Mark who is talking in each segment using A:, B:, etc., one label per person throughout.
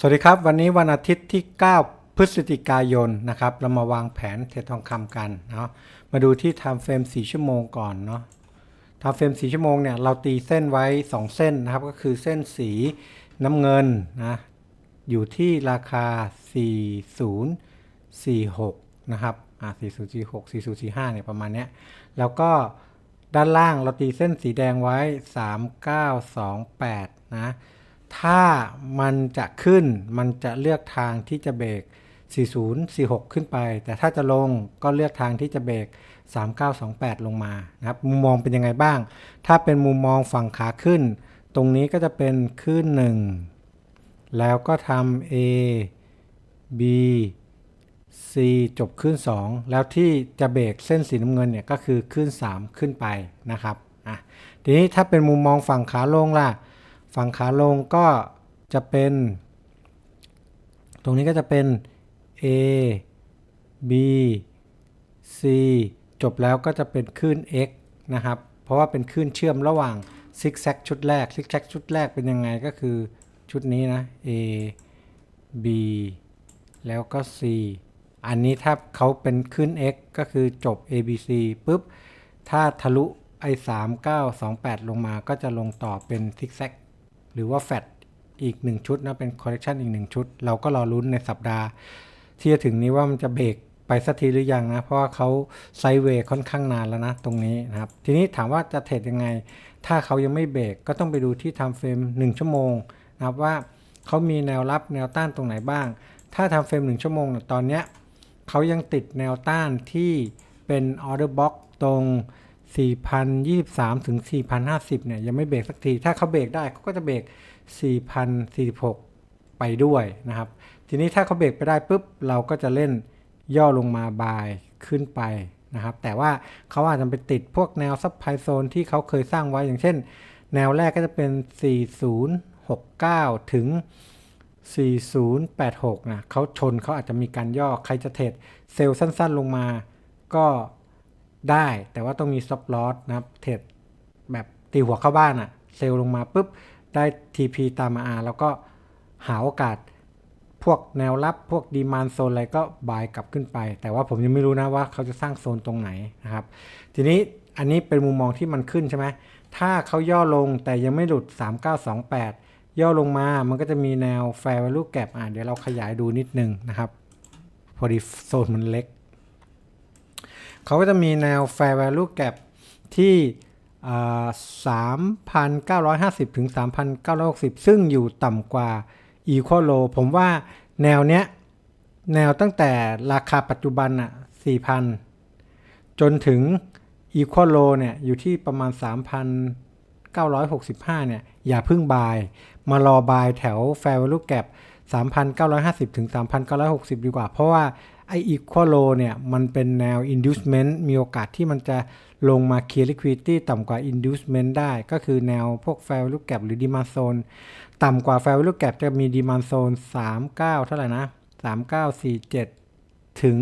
A: สวัสดีครับ วันนี้วันอาทิตย์ที่ 9 พฤศจิกายนนะครับ เรามาวางแผนเทรดทองคำกันเนาะมาดูที่ time frame 4ชั่วโมงก่อนเนาะ time frame 4ชั่วโมงเนี่ยเราตีเส้นไว้ 2 เส้นนะครับ ก็คือเส้นสีน้ำเงินนะอยู่ที่ราคา 4046 นะครับอ่า4046 4045เนี่ยประมาณเนี้ยแล้วก็ด้านล่างเราตีเส้นสีแดงไว้ 3928 นะ ถ้ามันจะขึ้นมันจะเลือกทางที่จะเบรก 40 46 ขึ้นไป แต่ถ้าจะลงก็เลือกทางที่จะเบรก 3928 ลงมานะครับมุมมองเป็นยังไงบ้าง ถ้าเป็นมุมมองฝั่งขาขึ้น ตรงนี้ก็จะเป็นขึ้น 1 แล้วก็ทำ A B C จบขึ้น 2 แล้วที่จะเบรกเส้นสีน้ำเงินเนี่ยก็คือขึ้น 3 ขึ้นไปนะครับอะทีนี้ถ้าเป็นมุมมองฝั่งขาลงล่ะ ฝั่งขาลงก็จะเป็น ตรงนี้ก็จะเป็น A B C จบแล้วก็จะเป็นคลื่น X นะครับ เพราะว่าเป็นคลื่นเชื่อมระหว่างซิกแซกชุดแรกซิกแซกชุดแรกเป็นยังไงก็คือชุดนี้นะ A B แล้วก็ C อันนี้ถ้าเขาเป็นขึ้น x ก็คือจบ a b c ปุ๊บ ถ้าทะลุไอ้3 9 2 8 ลงมาก็จะลงต่อเป็นซิกแซก หรือว่าแฟตอีก 1 ชุดนะเป็นคอ r เ e ชันอีก 1 ชุด เราก็รอลุ้นในสัปดาห์ ที่จะถึงนี้ว่ามันจะเบรกไปสักทีหรือยังนะ เพราะว่าเขาไซเวย์ค่อนข้างนานแล้วนะตรงนี้นะครับ ทีนี้ถามว่าจะเทรดยังไง ถ้าเขายังไม่เบรกก็ต้องไปดูที่ time frame 1ชั่วโมงนะครับว่าเขามีแนวรับแนวต้านตรงไหนบ้าง ถ้า time frame 1ชั่วโมงตอนเนี้ยเขายังติดแนวต้านที่เป็น order box ตรง 4,023 ถึง 4,050 เนี่ย ยังไม่เบรกสักที ถ้าเขาเบรกได้เขาก็จะเบรก4,046 ไปด้วยนะครับ ทีนี้ถ้าเขาเบรกไปได้ปุ๊บ เราก็จะเล่นย่อลงมาบายขึ้นไปนะครับ แต่ว่าเขาอาจจะไปติดพวกแนวซับไพโซนที่เขาเคยสร้างไว้ อย่างเช่น แนวแรกก็จะเป็น 4069 ถึง 4086 นะเขาชนเขาอาจจะมีการย่อ ใครจะเทรดเซลล์สั้นๆ ลงมา ก็ ได้แต่ว่าต้องมีซับลอสนะครับเทรดแบบตีหัวเข้าบ้านอะเซลล์ลงมาปุ๊บ ได้ TP ตามมา R แล้วก็หาโอกาสพวกแนวรับพวกดีมานโซนอะไรก็บายกลับขึ้นไป แต่ว่าผมยังไม่รู้นะว่าเขาจะสร้างโซนตรงไหนนะครับ ทีนี้อันนี้เป็นมุมมองที่มันขึ้นใช่ไหมถ้าเขาย่อลงแต่ยังไม่หลุด 3928 ย่อลงมามันก็จะมีแนว fair value gap อะเดี๋ยวเราขยายดูนิดนึงนะครับ พอดีโซนมันเล็ก เขาก็จะมีแนว fair value gap ที่ 3,950 ถึง 3,960 ซึ่งอยู่ต่ำกว่า equal low ผมว่าแนวเนี้ย แนวตั้งแต่ราคาปัจจุบันอะ4,000 จนถึง equal low เนี่ย อยู่ที่ประมาณ 3,965 เนี่ย อย่าพึ่งบาย มารอบายแถว fair value gap 3,950 ถึง 3,960 ดีกว่า เพราะว่า ไอ้ equal low เนี่ยมันเป็นแนว inducement มีโอกาสที่มันจะลงมา clear liquidity ต่ำกว่า inducement ได้ ก็คือแนวพวก fair value gap หรือ demand zone ต่ำกว่า fair value gap จะมี demand zone 39 เท่าไหร่นะ 3947 ถึง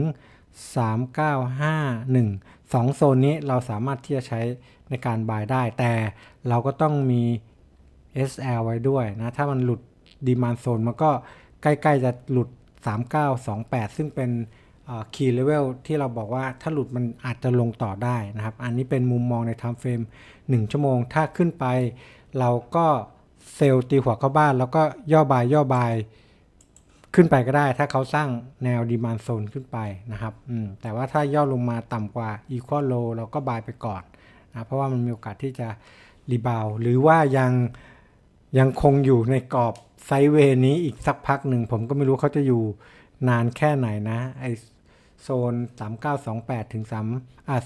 A: 3951 2 โซนนี้เราสามารถที่จะใช้ในการบายได้ แต่เราก็ต้องมี SL ไว้ด้วยนะ ถ้ามันหลุด demand zone มันก็ใกล้ ๆ จะหลุด 3928 ซึ่งเป็นเอ่อ key level ที่เราบอกว่าถ้าหลุดมันอาจจะลงต่อได้นะครับ อันนี้เป็นมุมมองใน time frame 1ชั่วโมง ถ้าขึ้นไป เราก็เซลล์ตีหัวเข้าบ้าน แล้วก็ย่อบายย่อบายขึ้นไปก็ได้ ถ้าเขาสร้างแนว demand zone ขึ้นไปนะครับแต่ว่าถ้าย่อลงมาต่ำกว่า equal low เราก็บายไปก่อนนะเพราะว่ามันมีโอกาสที่จะรีบาวหรือว่ายัง ยังคงอยู่ในกรอบไซด์เวนี้อีกสักพักหนึ่ง ผมก็ไม่รู้เขาจะอยู่นานแค่ไหนนะ ไอโซน 3928 ถึง3อ่า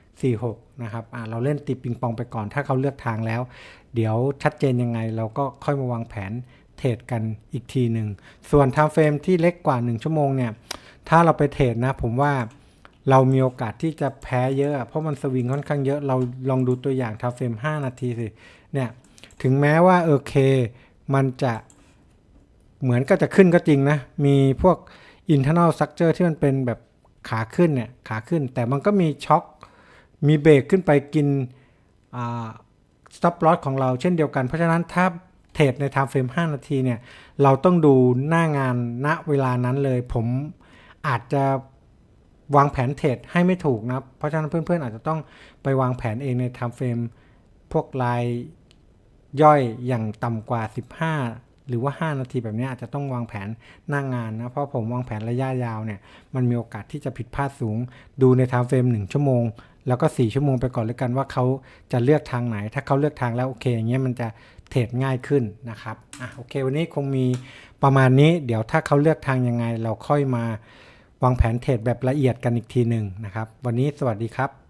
A: 4046 นะครับอ่าเราเล่นตีปิงปองไปก่อน ถ้าเขาเลือกทางแล้ว เดี๋ยวชัดเจนยังไง เราก็ค่อยมาวางแผนเทรดกันอีกทีหนึ่ง ส่วนไทม์เฟรมที่เล็กกว่า 1 ชั่วโมงเนี่ย ถ้าเราไปเทรดนะ ผมว่าเรามีโอกาสที่จะแพ้เยอะ เพราะมันสวิงค่อนข้างเยอะ เราลองดูตัวอย่างไทม์เฟรม 5 นาทีสิ เนี่ย ถึงแม้ว่าโอเค มันจะเหมือนก็จะขึ้นก็จริงนะ มีพวก internal structure ที่มันเป็นแบบขาขึ้นเนี่ย ขาขึ้น แต่มันก็มีช็อค มีเบรกขึ้นไปกิน stop loss ของเราเช่นเดียวกัน เพราะฉะนั้นถ้าเทรดในไทม์เฟรม5นาทีเนี่ย เราต้องดูหน้างานณเวลานั้นเลย ผมอาจจะวางแผนเทรดให้ไม่ถูกนะ เพราะฉะนั้นเพื่อนๆ อาจจะต้องไปวางแผนเองในไทม์เฟรมพวกราย ย่อยอย่างต่ำกว่า 15 หรือว่า 5 นาทีแบบนี้อาจจะต้องวางแผนหน้างงานนะ เพราะผมวางแผนระยะยาวเนี่ย มันมีโอกาสที่จะผิดพลาดสูง ดูในไทม์เฟรม1 ชั่วโมง แล้วก็ 4 ชั่วโมงไปก่อนเลยกันว่าเขาจะเลือกทางไหน ถ้าเขาเลือกทางแล้วโอเคอย่างเงี้ยมันจะเทรดง่ายขึ้นนะครับอะโอเค วันนี้คงมีประมาณนี้ เดี๋ยวถ้าเขาเลือกทางยังไง เราค่อยมาวางแผนเทรดแบบละเอียดกันอีกทีหนึ่งนะครับ วันนี้สวัสดีครับ